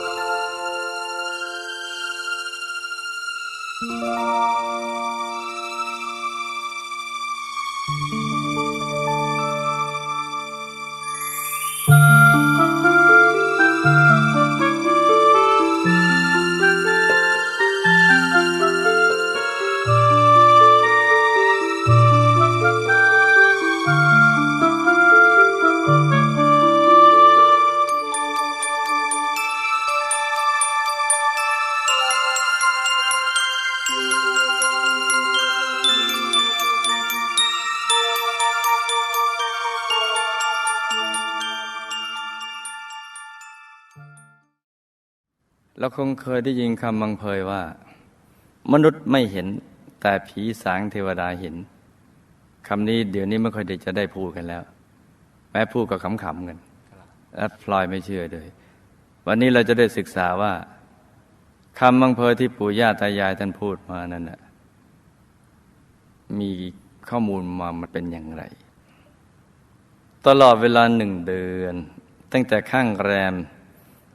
Bye. เราคงเคยได้ยินคำบังเพยว่า มนุษย์ไม่เห็นแต่ผีสางเทวดาเห็นคำนี้เดี๋ยวนี้ไม่ค่อยจะได้พูดกันแล้ว แม้พูดก็ขำๆกันและพลอยไม่เชื่อเลย วันนี้เราจะได้ศึกษาว่าคำบังเพยที่ปู่ย่าตายายท่านพูดมานั้นน่ะมีข้อมูลมามันเป็นอย่างไร ตลอดเวลาหนึ่งเดือน ตั้งแต่ข้างแรม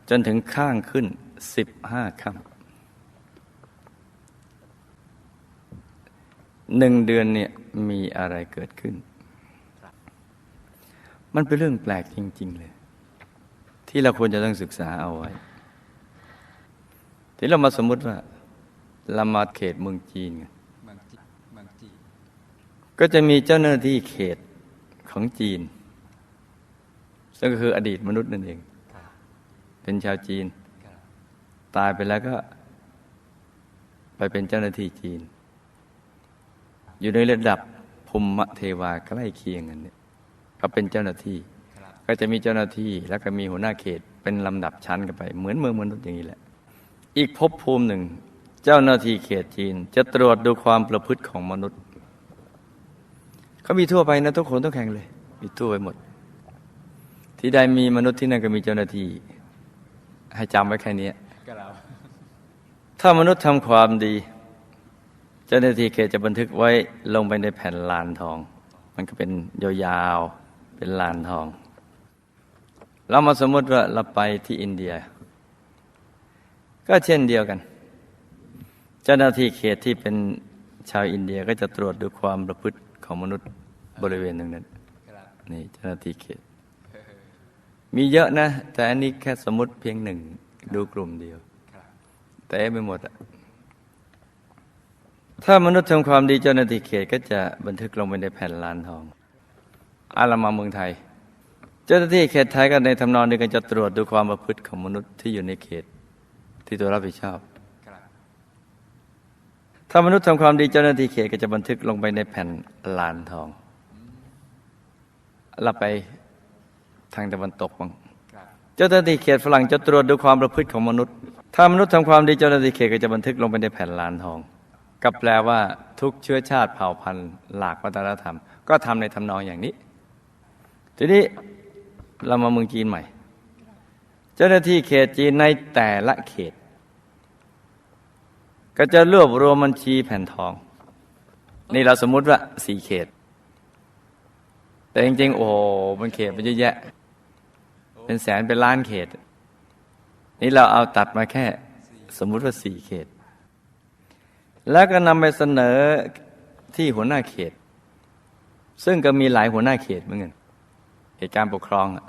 จนถึงข้างขึ้น สิบห้าค่ำหนึ่งเดือนเนี่ยมีอะไรเกิดขึ้น มันเป็นเรื่องแปลกจริง ๆ เลย ที่เราควรจะต้องศึกษาเอาไว้ ที่เรามาสมมติว่าเรามาเขตเมืองจีนไงก็จะมีเจ้าหน้าที่เขตของจีน ซึ่งก็คืออดีตมนุษย์นั่นเอง เป็นชาวจีน ตายไปแล้วก็ ไปเป็นเจ้าหน้าที่จีน อยู่ในระดับภูมิเทวาใกล้เคียงกันเนี่ยก็เป็นเจ้าหน้าที่ ก็จะมีเจ้าหน้าที่แล้วก็มีหัวหน้าเขตเป็นลำดับชั้นกันไป เหมือนเมืองมนุษย์อย่างนี้แหละ อีกภพภูมิหนึ่ง เจ้าหน้าที่เขตจีน จะตรวจดูความประพฤติของมนุษย์เขามีทั่วไปนะทุกคนทุกแห่งเลย มีทั่วไปหมด ที่ใดมีมนุษย์ที่นั่นก็มีเจ้าหน้าที่ ให้จำไว้แค่นี้ ถ้ามนุษย์ทำความดี เจ้าหน้าที่เขตจะบันทึกไว้ลงไปในแผ่นลานทอง มันก็เป็นยาวๆเป็นลานทอง เรามาสมมติว่าเราไปที่อินเดีย ก็เช่นเดียวกัน เจ้าหน้าที่เขตที่เป็นชาวอินเดียก็จะตรวจดูความประพฤติของมนุษย์บริเวณตรงนั้นนี่เจ้าหน้าที่เขต มีเยอะนะ แต่อันนี้แค่สมมติเพียงหนึ่งดูกลุ่มเดียว ครับแต่ไม่หมดอะถ้ามนุษย์ทำความดีเจ้าหน้าที่เขตก็จะบันทึกลงไปในแผ่นลานทองอารามาเมืองไทย เจ้าหน้าที่เขตไทยก็ในทำนองเดียวกันจะตรวจดูความประพฤติของมนุษย์ที่อยู่ในเขต ที่ตัวรับผิดชอบ ถ้ามนุษย์ทำความดีเจ้าหน้าที่เขตก็จะบันทึกลงไปในแผ่นลานทองเราไปทางตะวันตกบ้างเจ้าหน้าที่เขตฝรั่งจะตรวจดูความประพฤติของมนุษย์ ถ้ามนุษย์ทำความดีเจ้าหน้าที่เขตก็จะบันทึกลงไปในแผ่นลานทองกับแปลว่าทุกเชื้อชาติเผ่าพันธุ์หลากวัฒนธรรม ก็ทำในทำนองอย่างนี้ ทีนี้เรามาเมืองจีนใหม่ เจ้าหน้าที่เขตจีนในแต่ละเขต ก็จะรวบรวมบัญชีแผ่นทอง นี่เราสมมุติว่าสี่เขต แต่จริงๆ โอ้โหมันเขตมันเยอะแยะ เป็นแสนเป็นล้านเขต นี่เราเอาตัดมาแค่ สมมุติว่าสี่เขต แล้วก็นำไปเสนอที่หัวหน้าเขต ซึ่งก็มีหลายหัวหน้าเขตเหมือนกันเหตุการณ์ปกครองอะ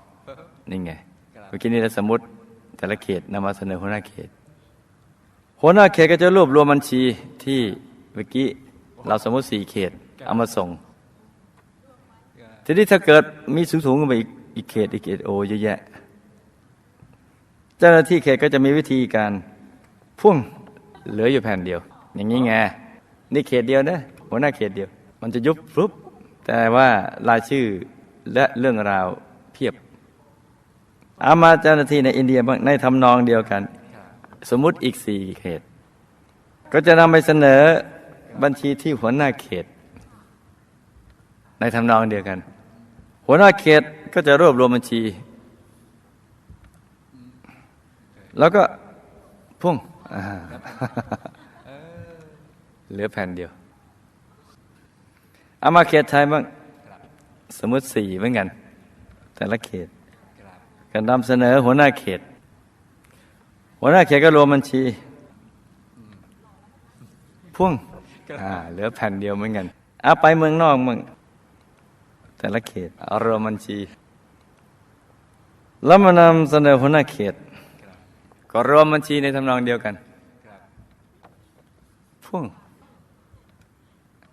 นี่ไงเมื่อกี้นี้เราสมมติแต่ละเขตนำมาเสนอหัวหน้าเขต หัวหน้าเขตก็จะรวบรวมบัญชีที่เมื่อกี้เราสมมติสี่เขต เอามาส่ง ทีนี้ถ้าเกิดมีสูงๆขึ้นไปอีกอีกเขตอีกเขตโอเยอะแยะ เจ้าหน้าที่เขตก็จะมีวิธีการพ่วงเหลืออยู่แผ่นเดียว อย่างนี้ไงนี่เขตเดียวนะหัวหน้าเขตเดียว มันจะยุบปุ๊บแต่ว่ารายชื่อและเรื่องราวเพียบเอามาเจ้าหน้าที่ในอินเดียบ้างในทำนองเดียวกัน สมมุติอีกสี่เขต ก็จะนำไปเสนอบัญชีที่หัวหน้าเขต ในทำนองเดียวกัน หัวหน้าเขตก็จะรวบรวมบัญชี แล้วก็พุ่งอ่าเหลือแผ่นเดียว เอามาเขตไทยบ้างสมมติสี่เหมือนกัน แต่ละเขตครับก็นำเสนอหัวหน้าเขต หัวหน้าเขตก็รวมบัญชี พ่วงอ่าเหลือแผ่นเดียวเหมือนกันเอาไปเมืองนอกมึงแต่ละเขตเอารวมบัญชี แล้วมานำเสนอหัวหน้าเขต ก็รวมบัญชีในทำนองเดียวกันพ่วง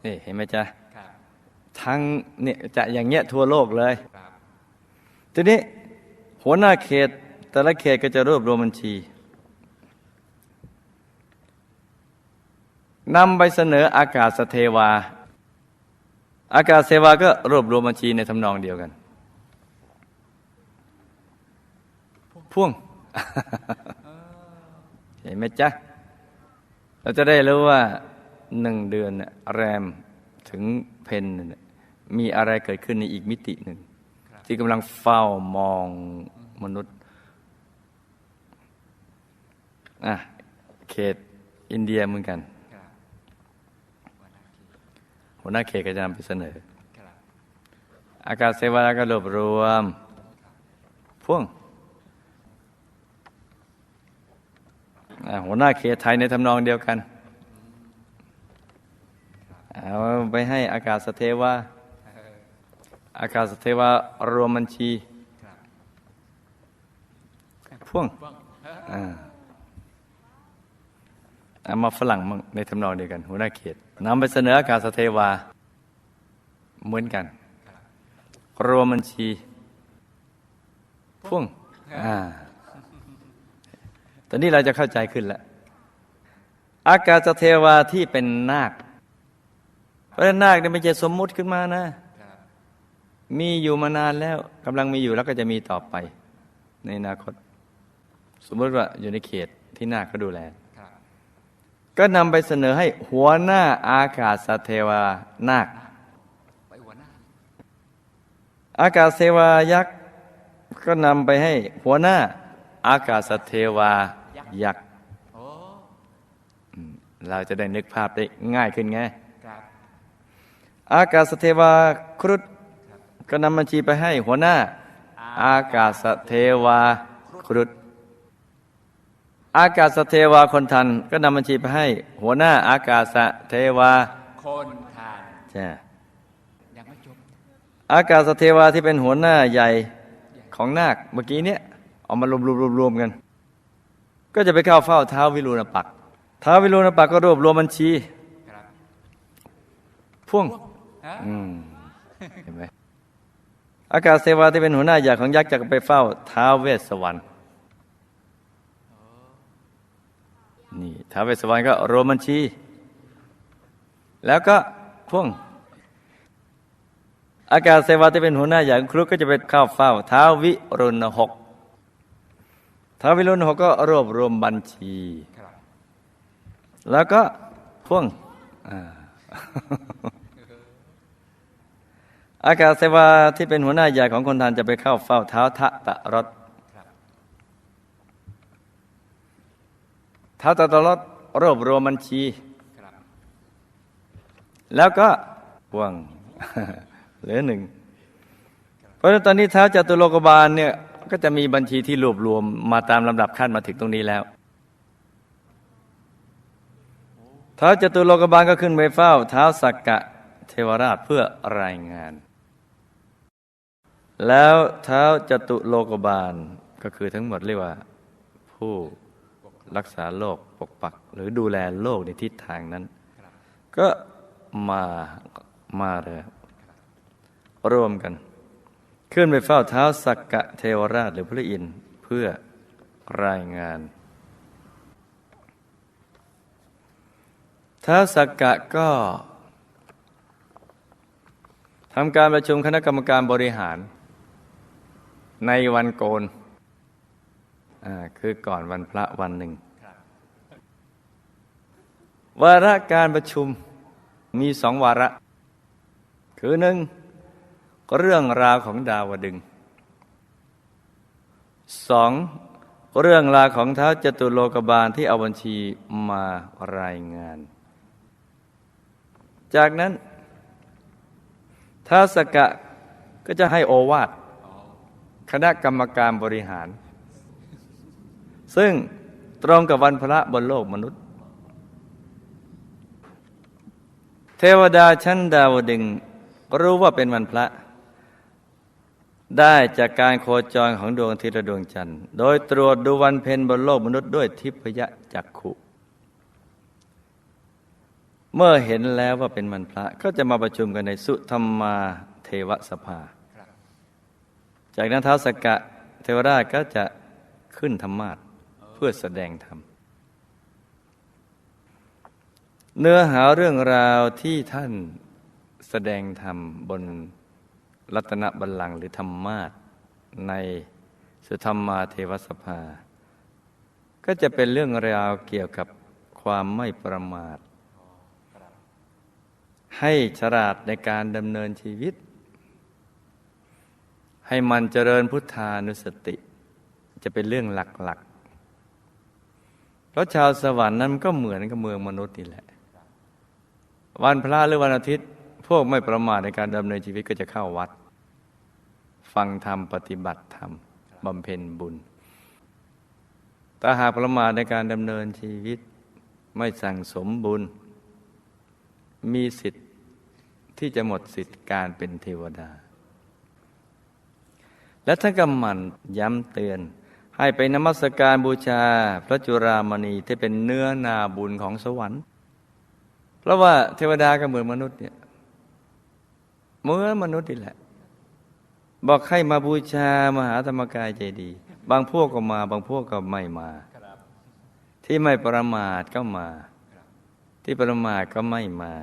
นี่เห็นไหมจ๊ะครับทั้งเนี่ยจะอย่างเงี้ยทั่วโลกเลยครับทีนี้หัวหน้าเขตแต่ละเขตก็จะรวบรวมบัญชีนำไปเสนออากาศเทวา อากาศเทวาก็รวบรวมบัญชีในทำนองเดียวกัน พ่วงเห็นไหมจ๊ะ เราจะได้รู้ว่าหนึ่งเดือนน่ะแรมถึงเพนน่ะมีอะไรเกิดขึ้นในอีกมิติหนึ่ง ที่กำลังเฝ้ามองมนุษย์อะเขตอินเดียเหมือนกันครับวันอาทิตย์หัวหน้าเขตก็จะนำไปเสนอครับอากาศเสวาก็รวบรวม พ่วงอะ หัวหน้าเขตไทยในทำนองเดียวกันเอาไปให้อากาศสเทวาอากาศสเทวารวมบัญชีพ่วงเอามาฝรั่งมั่งในทำนองเดียวกัน หัวหน้าเขตนำไปเสนออากาศเทวาเหมือนกัน รวมบัญชี พ่วงอ่า ตอนนี้เราจะเข้าใจขึ้นแล้วอากาศเทวาที่เป็นนาค เพราะนาคเนี่ยไม่ใช่สมมุติขึ้นมานะ มีอยู่มานานแล้วกำลังมีอยู่แล้วก็จะมีต่อไป ในอนาคต สมมติว่าอยู่ในเขตที่นาคก็ดูแล ก็นำไปเสนอให้หัวหน้าอากาศเทวานาคนาอากาศเทวายักษ์ก็นำไปให้หัวหน้า อากาศเทวายักษ์โอ้เราจะได้นึกภาพได้ง่ายขึ้นไงครับอากาศเทวาครุฑก็นำบัญชีไปให้หัวหน้า อากาศเทวาครุฑอากาศเทวาคนทัน ก็นำบัญชีไปให้ หัวหน้า อากาศเทวาคนทานใช่ยังไม่จบอากาศเทวาที่เป็นหัวหน้าใหญ่ของนาคเมื่อกี้เนี้ย เอามารวมรวมรวมรวมกัน ก็จะไปเข้าเฝ้าเท้าวิรูณปักษ์ท้าวิรูณปักก็รวบรวมบัญชีพ่วงอืมเห็นไหมอากาศเทวาที่เป็นหัวหน้าใหญ่ของยักษ์จะไปเฝ้าท้าวเวสสวรรณนี่ท้าวเวสสวรรณก็รวมบัญชี แล้วก็พ่วงอากาศเทวาที่เป็นหัวหน้าใหญ่ของครุฑก็จะไปเข้าเฝ้าท้าววิรุณหก ท้าววิรุณหกก็รวบรวมบัญชีครับแล้วก็พ่วงอ่าอากาศเสวาที่เป็นหัวหน้าใหญ่ของคนทานจะไปเข้าเฝ้าเท้าทะตะรถครับเท้าตะตะรถรวบรวมบัญชีครับแล้วก็พ่วงเหลือหนึ่ง เพราะฉะนั้นตอนนี้เท้าจตุโลกบาลเนี่ย ก็จะมีบัญชีที่รวบรวมมาตามลำดับขั้นมาถึงตรงนี้แล้วเท้าจตุโลกบาลก็ขึ้นไปเฝ้าเท้าสักกะเทวราชเพื่อรายงาน แล้วเท้าจตุโลกบาลก็คือทั้งหมดเรียกว่า ผู้รักษาโลกปกปัก หรือดูแลโลกในทิศทางนั้น ก็มามาเลยร่วมกัน ขึ้นไปเฝ้าเท้าสักกะเทวราชหรือพระอินทร์เพื่อรายงานท้าสักกะก็ทำการประชุมคณะกรรมการบริหาร ในวันโกนคือก่อนวันพระวันหนึ่ง วาระการประชุมมีสองวาระ คือหนึ่ง เรื่องราวของดาวดึงสองเรื่องราวของเท้าจตุโลกบาลที่เอาบัญชีมารายงาน จากนั้นท้าสกกะก็จะให้โอวาทคณะกรรมการบริหาร ซึ่งตรงกับวันพระบนโลกมนุษย์ เทวดาชั้นดาวดึงรู้ว่าเป็นวันพระ ได้จากการโคจรของดวงอาทิตย์และดวงจันทร์ โดยตรวจดูวันเพ็ญบนโลกมนุษย์ด้วยทิพยจักขุ เมื่อเห็นแล้วว่าเป็นวันพระก็จะมาประชุมกันในสุธรรมาเทวสภา จากนั้นท้าวสกกะเทวราชก็จะขึ้นธรรมาสเพื่อแสดงธรรม เนื้อหาเรื่องราวที่ท่านแสดงธรรมบน รัตนบัลลังก์หรือธรรมาสในสุธรรมาเทวสภา ก็จะเป็นเรื่องราวเกี่ยวกับความไม่ประมาท ให้ฉลาดในการดำเนินชีวิต ให้มันเจริญพุทธานุสติ จะเป็นเรื่องหลักๆเพราะชาวสวรรค์นั้นมันก็เหมือนกับเมืองมนุษย์นี่แหละ วันพระหรือวันอาทิตย์ พวกไม่ประมาทในการดำเนินชีวิตก็จะเข้าวัด ฟังธรรมปฏิบัติธรรมบำเพ็ญบุญแต่หากประมาทในการดำเนินชีวิตไม่สั่งสมบุญ มีสิทธิ์ที่จะหมดสิทธิ์การเป็นเทวดา และท่านก็หมั่นย้ำเตือน ให้ไปนมัสการบูชาพระจุรามณีที่เป็นเนื้อนาบุญของสวรรค์ เพราะว่าเทวดาก็เหมือนมนุษย์เนี่ย เหมือนมนุษย์นี่แหละ บอกให้มาบูชามหาธรรมกายเจดี บางพวกก็มา บางพวกก็ไม่มา ที่ไม่ประมาทก็มา ที่ประมาทก็ไม่มา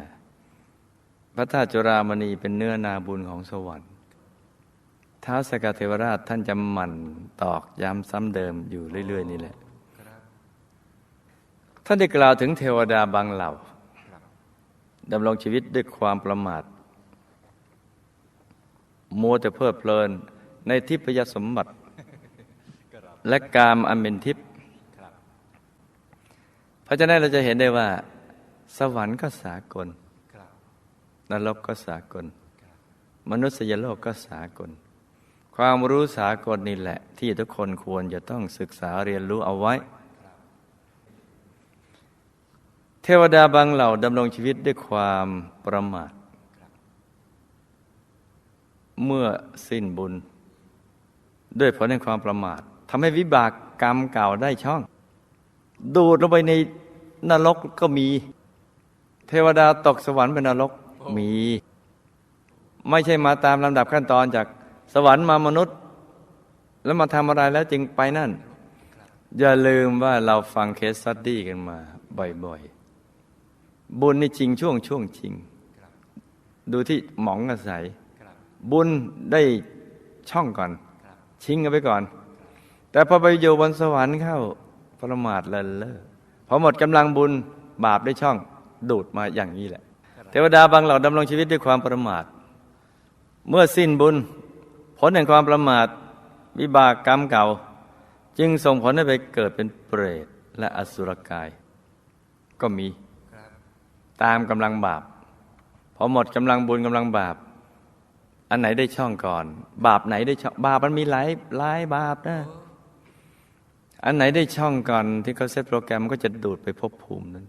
พระธาตุจุรามณีเป็นเนื้อนาบุญของสวรรค์ท้าวสกเทวราชท่านจะหมั่นตอกย้ำซ้ำเดิมอยู่เรื่อย ๆ นี่แหละ ท่านได้กล่าวถึงเทวดาบางเหล่าดำรงชีวิตด้วยความประมาท มัวแต่เพลิดเพลินในทิพยสมบัติ และกามอันเป็นทิพย์เพราะฉะนั้นเราจะเห็นได้ว่า สวรรค์ก็สากลนรกก็สากล มนุษยโลกก็สากล ความรู้สากลนี่แหละ ที่ทุกคนควรจะต้องศึกษาเรียนรู้เอาไว้ เทวดาบางเหล่าดำรงชีวิตด้วยความประมาท เมื่อสิ้นบุญ ด้วยผลแห่งความประมาททำให้วิบากกรรมเก่าได้ช่อง ดูดลงไปในนรกก็มี เทวดาตกสวรรค์เป็นนรกมี ไม่ใช่มาตามลำดับขั้นตอนจากสวรรค์มามนุษย์ แล้วมาทำอะไรแล้วจึงไปนั่น อย่าลืมว่าเราฟังเคสสตดี้กันมาบ่อยๆ บุญนี่จริงช่วงช่วงจริง ดูที่หมองอาศัย บุญได้ช่องก่อน ชิงกันไปก่อน แต่พอไปอยู่บนสวรรค์เข้าประมาทเลินเล่อพอหมดกำลังบุญบาปได้ช่องดูดมาอย่างนี้แหละ เทวดาบางเหล่าดำรงชีวิตด้วยความประมาท เมื่อสิ้นบุญ ผลแห่งความประมาทวิบากกรรมเก่า จึงส่งผลให้ไปเกิดเป็นเปรตและอสุรกาย ก็มีตามกำลังบาป พอหมดกำลังบุญกำลังบาป อันไหนได้ช่องก่อน บาปไหนได้ช่องบาปมันมีหลายหลายบาปนะ อันไหนได้ช่องก่อนที่เขาเซตโปรแกรมก็จะดูดไปภพภูมินั้น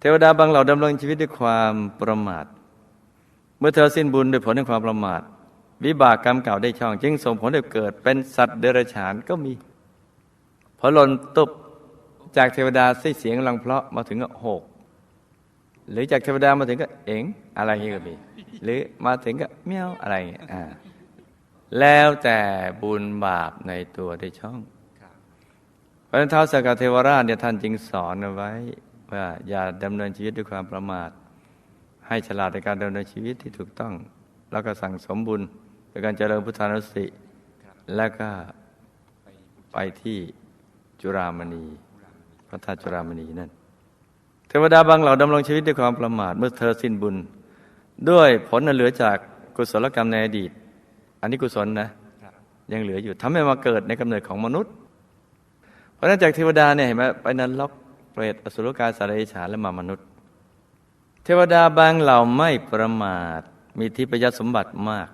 เทวดาบางเหล่าดำรงชีวิตด้วยความประมาท เมื่อเธอสิ้นบุญด้วยผลแห่งความประมาท วิบากกรรมเก่าได้ช่อง จึงส่งผลให้เกิดเป็นสัตว์เดรัจฉานก็มีพอหล่นตุบจากเทวดาสิเสียงลังเพราะมาถึงหก หรือจากเทวดามาถึงก็เอ๋งอะไรอย่างนี้ก็มี หรือมาถึงก็เมี้ยวอะไรเงี้ยอ่าแล้วแต่บุญบาปในตัวได้ช่องพระเท้าสกเทวราชเนี่ยท่านจึงสอนเอาไว้ ว่าอย่าดำเนินชีวิตด้วยความประมาท ให้ฉลาดในการดำเนินชีวิตที่ถูกต้อง แล้วก็สั่งสมบุญโดยการเจริญพุทธานุสติ แล้วก็ไปที่จุรามณีพระธาตุจุรามณีนั่น วดาบางเหล่าดำรงชีวิตด้วยความประมาทเมื่อเธอสิ้นบุญ ด้วยผลอันเหลือจากกุศลกรรมในอดีต อันนี้กุศลนะยังเหลืออยู่ทำให้มาเกิดในกำเนิดของมนุษย์ เพราะนั้นจากเทวดาเนี่ยเห็นไหมไปนั้นล็อกเปรตอสุรกายสารเฉาและมามนุษย์ เทวดาบางเหล่าไม่ประมาท มีทิพยสมบัติมาก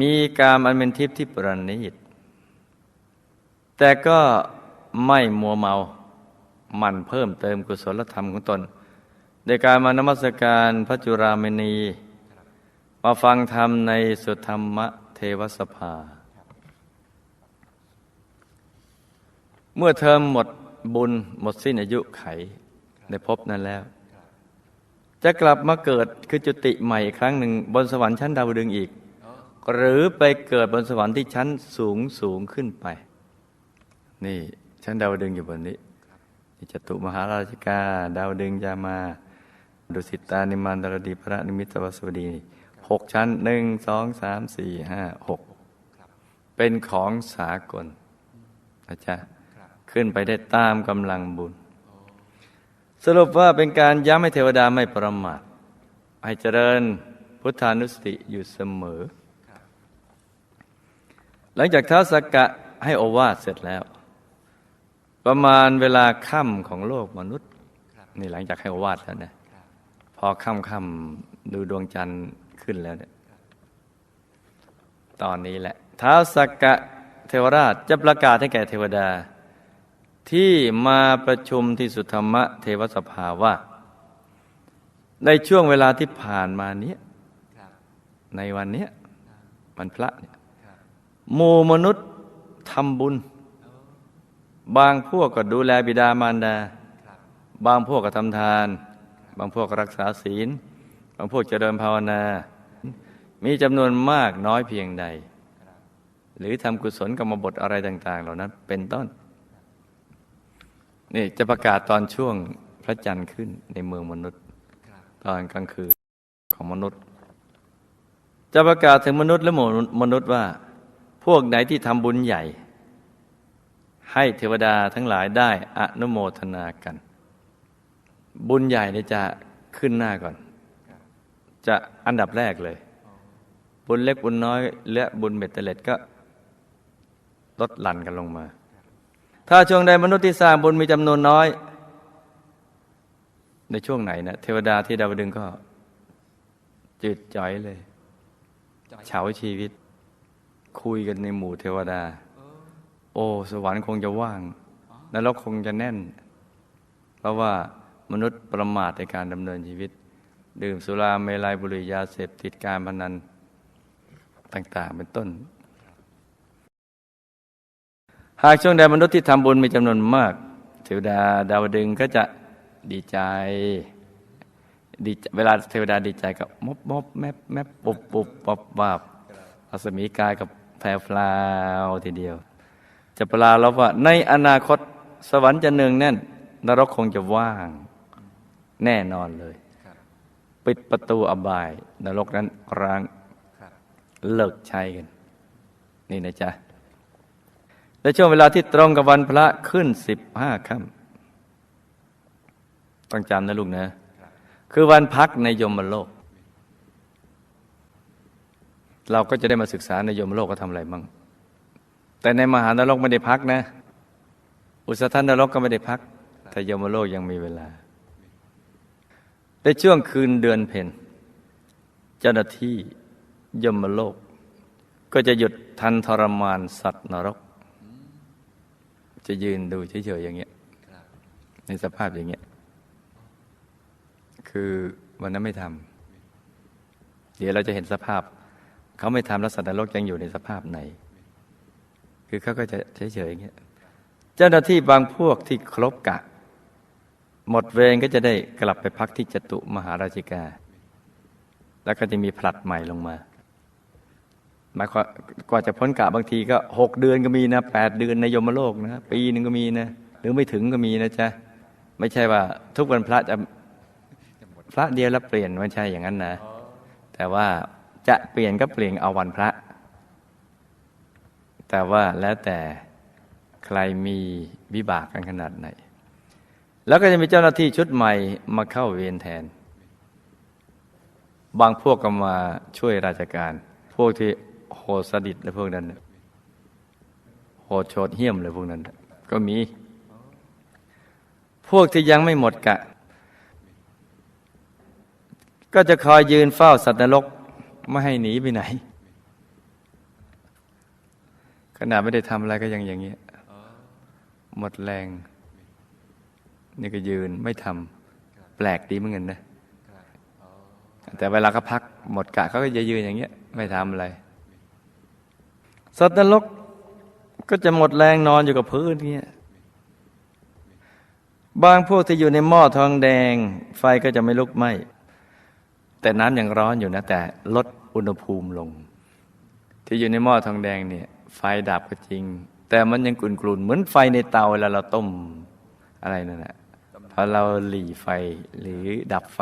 มีการอันเป็นทิพย์ที่ประณีตแต่ก็ไม่มัวเมา มันเพิ่มเติมกุศลธรรมของตนโดยการมานมัสการพระจุรามณี มาฟังธรรมในสุธรรมเทวสภา เมื่อเทอมหมดบุญหมดสิ้นอายุไขในภพนั้นแล้ว จะกลับมาเกิดคือจุติใหม่อีกครั้งหนึ่งบนสวรรค์ชั้นดาวดึงส์อีก หรือไปเกิดบนสวรรค์ที่ชั้นสูงสูงขึ้นไป นี่ชั้นดาวดึงส์อยู่บนนี้ นี่จตุมหาราชิกา ดาวดึงยามา ดุสิตานิมานดารดีพระนิมิตวสวดีหกชั้นหนึ่งสองสามสี่ห้าหกเป็นของสากลนะจ๊ะขึ้นไปได้ตามกำลังบุญ สรุปว่าเป็นการย้ำให้เทวดาไม่ประมาทให้เจริญพุทธานุสติอยู่เสมอ หลังจากท้าวสักกะให้อวาทเสร็จแล้ว ประมาณเวลาค่ำของโลกมนุษย์ นี่หลังจากให้โอวาทแล้วนะพอค่ำค่ำๆดูดวงจันทร์ขึ้นแล้วเนี่ยตอนนี้แหละท้าวสักกะเทวราชจะประกาศให้แก่เทวดา ที่มาประชุมที่สุธรรมะเทวสภาว่า ในช่วงเวลาที่ผ่านมาเนี้ยครับในวันเนี้ยวันพระเนี่ยหมู่มนุษย์ทำบุญ บางพวกก็ดูแลบิดามารดา บางพวกก็ทำทาน บางพวกรักษาศีล บางพวกเจริญภาวนา มีจำนวนมากน้อยเพียงใด หรือทำกุศลกรรมบทอะไรต่าง ๆ เหล่านั้นเป็นต้น นี่จะประกาศตอนช่วงพระจันทร์ขึ้นในเมืองมนุษย์ ตอนกลางคืนของมนุษย์ จะประกาศถึงมนุษย์และหมู่มนุษย์ว่า พวกไหนที่ทำบุญใหญ่ ให้เทวดาทั้งหลายได้อนุโมทนากัน บุญใหญ่เนี่ยจะขึ้นหน้าก่อน จะอันดับแรกเลย บุญเล็กบุญน้อยและบุญเบ็ดเตล็ดก็ลดหลั่นกันลงมา ถ้าช่วงใดมนุษย์ที่สร้างบุญมีจำนวนน้อย ในช่วงไหนนะเทวดาที่ดาวดึงก็ จืดจ่อยเลยเฉาชีวิต คุยกันในหมู่เทวดา อ้สวรรค์คงจะว่างนรกคงจะแน่น เพราะว่ามนุษย์ประมาทในการดำเนินชีวิต ดื่มสุราเมลัยบุหรี่ยาเสพติดการพนันต่างๆ เป็นต้น หากช่วงใดมนุษย์ที่ทำบุญมีจำนวนมากเทวดาดาวดึงก็จะดีใจดีเวลาเทวดาดีใจก็มบมบแมบแมบปุบปุบปับวับรัศมีกายกับแพรฟลาวทีเดียว จะปลาลบว่า ในอนาคตสวรรค์จะเนืองแน่น นรกคงจะว่าง แน่นอนเลยครับปิดประตูอบาย นรกนั้นร้างครับเลิกใช้กัน นี่นะจ๊ะและช่วงเวลาที่ตรงกับวันพระขึ้นสิบห้าค่ำต้องจำนะลูกนะ คือวันพักในยมโลก เราก็จะได้มาศึกษาในยมโลกก็ทำอะไรมั่ง แต่ในมหานรกไม่ได้พักนะ อุสธานรกก็ไม่ได้พัก แต่ยมโลกยังมีเวลา ในช่วงคืนเดือนเพ็ญเจ้าหน้าที่ยมโลก ก็จะหยุดทันทรมานสัตว์นรก จะยืนดูเฉยๆอย่างเงี้ยในสภาพอย่างเงี้ย คือวันนั้นไม่ทำเดี๋ยวเราจะเห็นสภาพ เขาไม่ทำแล้วสัตว์นรกยังอยู่ในสภาพไหน คือเขาก็จะเฉยๆอย่างเงี้ยเจ้าหน้าที่บางพวกที่ครบกะ หมดเวรก็จะได้กลับไปพักที่จตุมหาราชิกา แล้วก็จะมีผลัดใหม่ลงมาหมายความกว่าจะพ้นกะบางทีก็หกเดือนก็มีนะแปดเดือนในยมโลกนะปีหนึ่งก็มีนะ หรือไม่ถึงก็มีนะจ๊ะไม่ใช่ว่า ทุกวันพระจะพระเดียวแล้วเปลี่ยนไม่ใช่อย่างนั้นนะ แต่ว่าจะเปลี่ยนก็เปลี่ยนเอาวันพระ แต่ว่าแล้วแต่ใครมีวิบากกันขนาดไหน แล้วก็จะมีเจ้าหน้าที่ชุดใหม่มาเข้าเวรแทน บางพวกก็มาช่วยราชการ พวกที่โหดสดิตและพวกนั้นโหดโฉดเหี้ยมเลยพวกนั้น ก็มี พวกที่ยังไม่หมดกะ ก็จะคอยยืนเฝ้าสัตว์นรก ไม่ให้หนีไปไหน ขนาดไม่ได้ทำอะไรก็ยังอย่างเงี้ยหมดแรง นี่ก็ยืนไม่ทำแปลกดีเหมือนกันนะแต่เวลาเขาพักหมดกะเขาก็จะยืนอย่างเงี้ย ไม่ทำอะไรสัตว์นรกก็จะหมดแรงนอนอยู่กับพื้นเงี้ยบางพวกที่อยู่ในหม้อทองแดง ไฟก็จะไม่ลุกไหม้แต่น้ำยังร้อนอยู่นะ แต่ลดอุณหภูมิลง ที่อยู่ในหม้อทองแดงเนี่ย ไฟดับก็จริง แต่มันยังกลุ่นๆเหมือนไฟในเตาเวลาเราต้มอะไรนั่นแหละพอเราหลีไฟหรือดับไฟ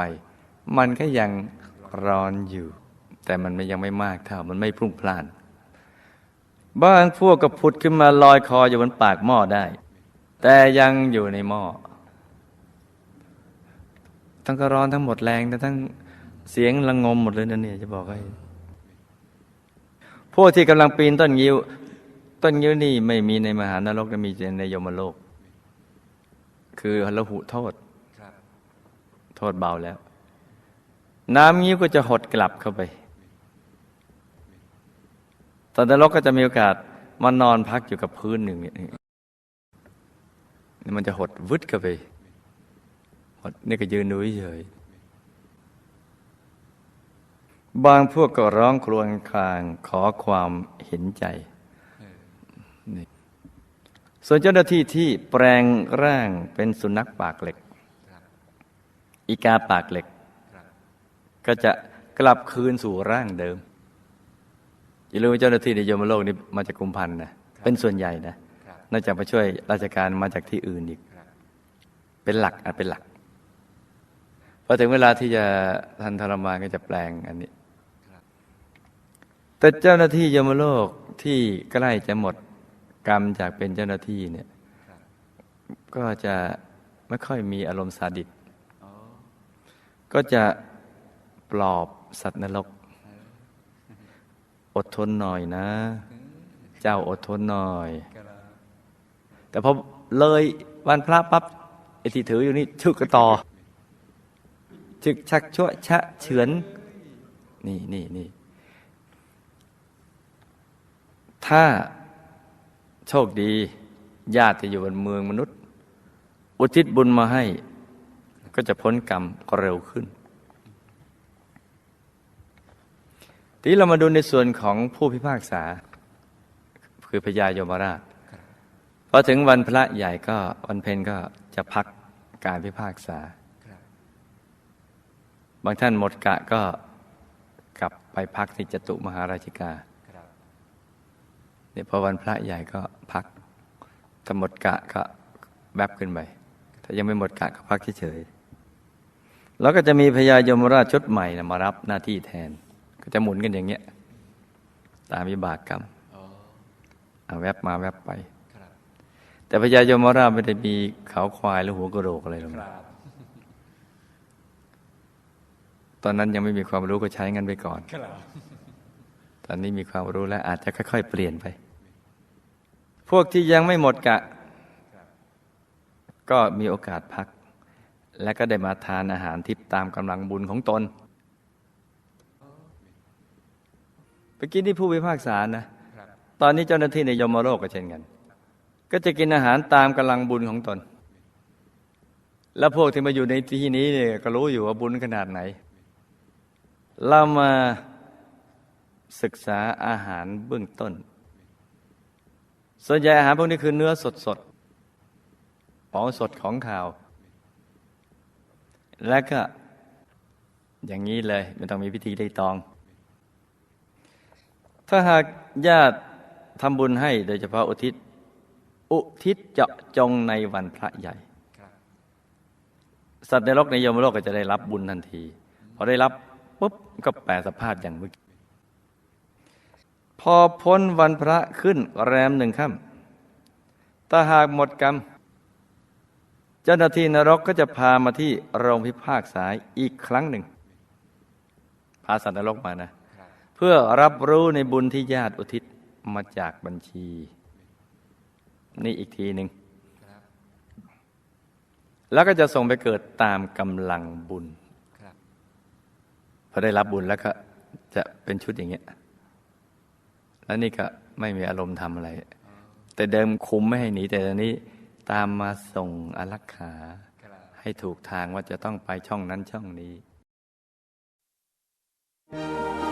มันก็ยังร้อนอยู่ แต่มันยังไม่มากเท่ามันไม่พุ่งพล่านบางพวกก็ผุดขึ้นมาลอยคออยู่บนปากหม้อได้ แต่ยังอยู่ในหม้อทั้งก็ร้อนทั้งหมดแรงแต่ทั้งเสียงระงมหมดเลยนะเนี่ยจะบอกให้ พวกที่กำลังปีนต้นงิ้ว ต้นงิ้วนี่ไม่มีในมหานรกนะมีแต่ในยมโลก คือละหุโทษโทษเบาแล้ว น้ำงิ้วก็จะหดกลับเข้าไปตอนนรกก็จะมีโอกาสมานอนพักอยู่กับพื้นหนึ่งเนี่ยมันจะหดวึดเข้าไปหดนี่ก็ยืนดูเฉยๆ บางพวกก็ร้องครวญครางขอความเห็นใจเออนี่ส่วนเจ้าหน้าที่ที่แปลงร่างเป็นสุนัขปากเหล็กครับอีกาปากเหล็กครับก็จะกลับคืนสู่ร่างเดิมอย่าลืมว่าเจ้าหน้าที่ในยมโลกนี้มาจากกรุมพันธ์นะเป็นส่วนใหญ่นะครับนอกจากมาช่วยราชการมาจากที่อื่นอีกครับเป็นหลักอะเป็นหลักพอถึงเวลาที่จะทันทรมานก็จะแปลงอันนี้ครับ แต่เจ้าหน้าที่ยมโลกที่ใกล้จะหมดกรรมจากเป็นเจ้าหน้าที่เนี่ยก็จะไม่ค่อยมีอารมณ์ซาดิสก็จะปลอบสัตว์นรก อดทนหน่อยนะ เจ้าอดทนหน่อย แต่พอเลยวันพระปั๊บไอ้ที่ถืออยู่นี่ชึกกระต่อชึกชักชั่วชะเฉือน นี่นี่นี่ ถ้าโชคดีญาติอยู่บนเมืองมนุษย์ อุทิศบุญมาให้ ก็จะพ้นกรรมเร็วขึ้น ทีเรามาดูในส่วนของผู้พิพากษา คือพญายมราชพอถึงวันพระใหญ่ก็วันเพ็ญก็จะพักการพิพากษา บางท่านหมดกะก็กลับไปพักที่จตุมหาราชิกา เนี่ยพอวันพระใหญ่ก็พักถ้าหมดกะก็แวบขึ้นไป ถ้ายังไม่หมดกะก็พักเฉยๆแล้วก็จะมีพญายมราชชุดใหม่นะมารับหน้าที่แทน ก็จะหมุนกันอย่างเงี้ย ตามวิบากกรรมอ๋อเอาแวบมาแวบไปครับแต่พญายมราชไม่ได้มีเขาควายหรือหัวกระโหลกอะไรหรอกคนะรับตอนนั้นยังไม่มีความรู้ก็ใช้งั้นไปก่อนครับตอนนี้มีความรู้แล้วอาจจะค่อย ๆ เปลี่ยนไป พวกที่ยังไม่หมดกะ ก็มีโอกาสพัก และก็ได้มาทานอาหารทิพตามกำลังบุญของตนไปกินที่ผู้พิพากษานะครับตอนนี้เจ้าหน้าที่ในยมโลกก็เช่นกัน ก็จะกินอาหารตามกำลังบุญของตน แล้วพวกที่มาอยู่ในที่นี้เนี่ยก็รู้อยู่ว่าบุญขนาดไหน เรามาศึกษาอาหารเบื้องต้น ส่วนใหญ่อาหารพวกนี้คือเนื้อสดสดๆของสดของข่าว และก็อย่างนี้เลยไม่ต้องมีพิธีได้ตอง ถ้าหากญาติทำบุญให้โดยเฉพาะอุทิศ อุทิศเจาะจงในวันพระใหญ่ สัตว์ในโลกในยมโลกก็จะได้รับบุญทันที พอได้รับปุ๊บก็แปลสภาพอย่างเมื่อกี้ พอพ้นวันพระขึ้นแรมหนึ่งค่ำถ้าหากหมดกรรม เจ้าหน้าที่นรกก็จะพามาที่โรงพิพากษาอีกครั้งหนึ่ง พาสัตว์นรกมานะครับเพื่อรับรู้ในบุญที่ญาติอุทิศมาจากบัญชี นี่อีกทีหนึ่งครับแล้วก็จะส่งไปเกิดตามกำลังบุญครับพอได้รับบุญแล้วก็จะเป็นชุดอย่างเงี้ย แล้วนี่ก็ไม่มีอารมณ์ทำอะไร แต่เดิมคุมไม่ให้หนี แต่ตอนนี้ตามมาส่งอารักขา ให้ถูกทางว่าจะต้องไปช่องนั้นช่องนี้ DMC